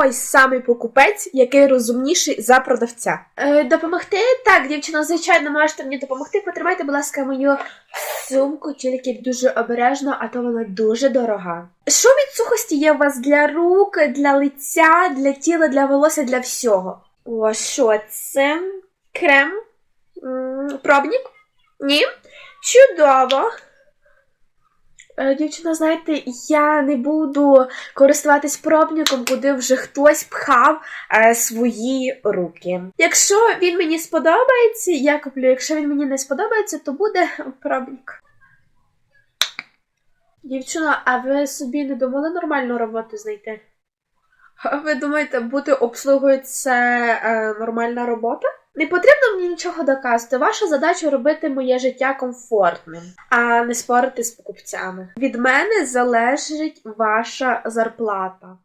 той самий покупець, який розумніший за продавця. Е, допомогти? Так, дівчина, звичайно, можете мені допомогти. Потримайте, будь ласка, мою сумку, тільки дуже обережно, а то вона дуже дорога. Що від сухості є у вас для рук, для лиця, для тіла, для волосся, для всього? О, що це? Крем? М, Пробник? Ні? Чудово. Е, Дівчина, знаєте, я не буду користуватись пробником, куди вже хтось пхав е, свої руки. Якщо він мені сподобається, я куплю. Якщо він мені не сподобається, то буде пробник. Дівчина, а ви собі не думали нормальну роботу знайти? А ви думаєте, бути обслугою це е, нормальна робота? Не потрібно мені нічого доказувати. Ваша задача робити моє життя комфортним, а не спорити з покупцями. Від мене залежить ваша зарплата.